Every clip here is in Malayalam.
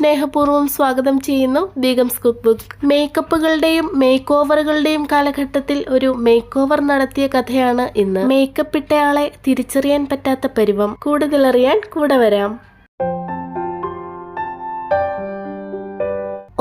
സ്നേഹപൂർവം സ്വാഗതം ചെയ്യുന്നു ബീഗംസ് കുക്ക് ബുക്ക്. മേക്കപ്പുകളുടെയും മേക്ക് ഓവറുകളുടെയും കാലഘട്ടത്തിൽ ഒരു മേക്ക് ഓവർ നടത്തിയ കഥയാണ് ഇന്ന്. മേക്കപ്പ് ഇട്ടയാളെ തിരിച്ചറിയാൻ പറ്റാത്ത പരുവം. കൂടുതലറിയാൻ കൂടെ വരാം.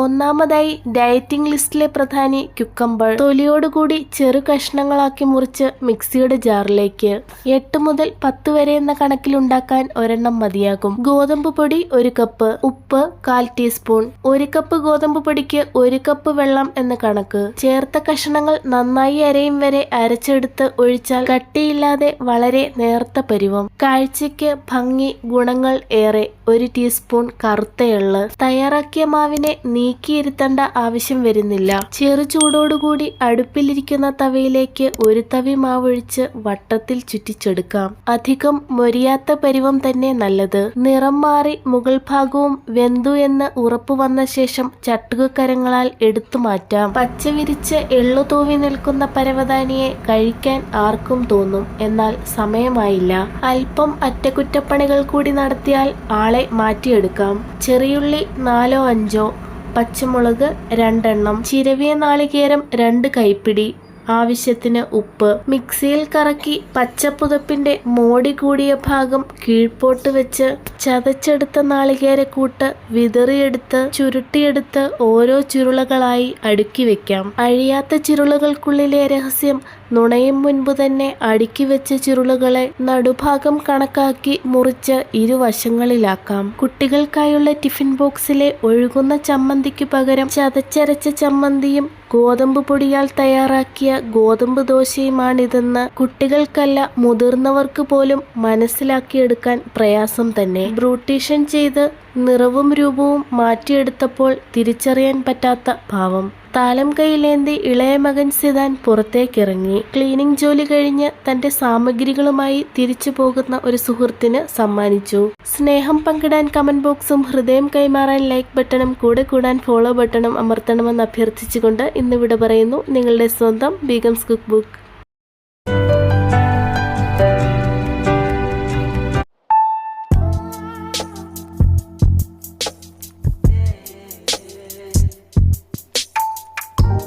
ഒന്നാമതായി ഡയറ്റിംഗ് ലിസ്റ്റിലെ പ്രധാനി ക്യുക്കമ്പർ തൊലിയോടുകൂടി ചെറു കഷ്ണങ്ങളാക്കി മുറിച്ച് മിക്സിയുടെ ജാറിലേക്ക്. എട്ട് മുതൽ പത്ത് വരെ എന്ന കണക്കിലുണ്ടാക്കാൻ ഒരെണ്ണം മതിയാകും. ഗോതമ്പ് പൊടി ഒരു കപ്പ് ഉപ്പ് കാൽ ടീസ്പൂൺ. ഒരു കപ്പ് ഗോതമ്പ് പൊടിക്ക് ഒരു കപ്പ് വെള്ളം എന്ന കണക്ക്. ചേർത്ത കഷ്ണങ്ങൾ നന്നായി അരയും വരെ അരച്ചെടുത്ത് ഒഴിച്ചാൽ കട്ടിയില്ലാതെ വളരെ നേർത്ത പരുവം. കാഴ്ചയ്ക്ക് ഭംഗി ഗുണങ്ങൾ ഏറെ. ഒരു ടീസ്പൂൺ കറുത്ത എള്ള് തയ്യാറാക്കിയ മാവിനെ നീക്കിയിരുത്തേണ്ട ആവശ്യം വരുന്നില്ല. ചെറു ചൂടോടുകൂടി അടുപ്പിലിരിക്കുന്ന തവയിലേക്ക് ഒരു തവി മാവൊഴിച്ച് വട്ടത്തിൽ ചുറ്റിച്ചെടുക്കാം. അധികം മൊരിയാത്ത പരിവം തന്നെ നല്ലത്. നിറം മാറി മുകൾ ഭാഗവും വെന്തു എന്ന് ഉറപ്പു വന്ന ശേഷം ചട്ടുകക്കരങ്ങളാൽ എടുത്തു മാറ്റാം. പച്ച വിരിച്ച് എള്ളു തൂവി നിൽക്കുന്ന പരവതാനിയെ കഴിക്കാൻ ആർക്കും തോന്നും. എന്നാൽ സമയമായില്ല. അല്പം അറ്റകുറ്റപ്പണികൾ കൂടി നടത്തിയാൽ ആളെ മാറ്റിയെടുക്കാം. ചെറിയുള്ളി നാലോ അഞ്ചോ പച്ചമുളക് രണ്ടെണ്ണം ചിരവിയ നാളികേരം രണ്ട് കൈപ്പിടി ആവശ്യത്തിന് ഉപ്പ്. മിക്സിയിൽ കറക്കി പച്ചപ്പുതപ്പിന്റെ മോടി കൂടിയ ഭാഗം കീഴ്പോട്ട് വെച്ച് ചതച്ചെടുത്ത നാളികേരക്കൂട്ട് വിതറിയെടുത്ത് ചുരുട്ടിയെടുത്ത് ഓരോ ചുരുളകളായി അടുക്കി വെക്കാം. അഴിയാത്ത ചുരുളകൾക്കുള്ളിലെ രഹസ്യം നുണയും മുൻപ് തന്നെ അടുക്കി വെച്ച ചുരുളുകളെ നടുഭാഗം കണക്കാക്കി മുറിച്ച് ഇരുവശങ്ങളിലാക്കാം. കുട്ടികൾക്കായുള്ള ടിഫിൻ ബോക്സിലെ ഒഴുകുന്ന ചമ്മന്തിക്ക് പകരം ചതച്ചരച്ച ചമ്മന്തിയും ഗോതമ്പ് പൊടിയാൽ തയ്യാറാക്കിയ ഗോതമ്പ് ദോശയുമാണിതെന്ന് കുട്ടികൾക്കല്ല മുതിർന്നവർക്ക് പോലും മനസ്സിലാക്കിയെടുക്കാൻ പ്രയാസം തന്നെ. ബ്രൂട്ടീഷൻ ചെയ്ത് നിറവും രൂപവും മാറ്റിയെടുത്തപ്പോൾ തിരിച്ചറിയാൻ പറ്റാത്ത ഭാവം താലം കൈയിലേന്തി ഇളയ മകൻ സിദാൻ പുറത്തേക്കിറങ്ങി. ക്ലീനിംഗ് ജോലി കഴിഞ്ഞ് തന്റെ സാമഗ്രികളുമായി തിരിച്ചു പോകുന്ന ഒരു സുഹൃത്തിന് സമ്മാനിച്ചു. സ്നേഹം പങ്കിടാൻ കമന്റ് ബോക്സും ഹൃദയം കൈമാറാൻ ലൈക്ക് ബട്ടണും കൂടെ കൂടാൻ ഫോളോ ബട്ടണും അമർത്തണമെന്ന് അഭ്യർത്ഥിച്ചുകൊണ്ട് ഇന്ന് ഇവിടെ പറയുന്നു. നിങ്ങളുടെ സ്വന്തം ബീഗംസ് കുക്ക് ബുക്ക്.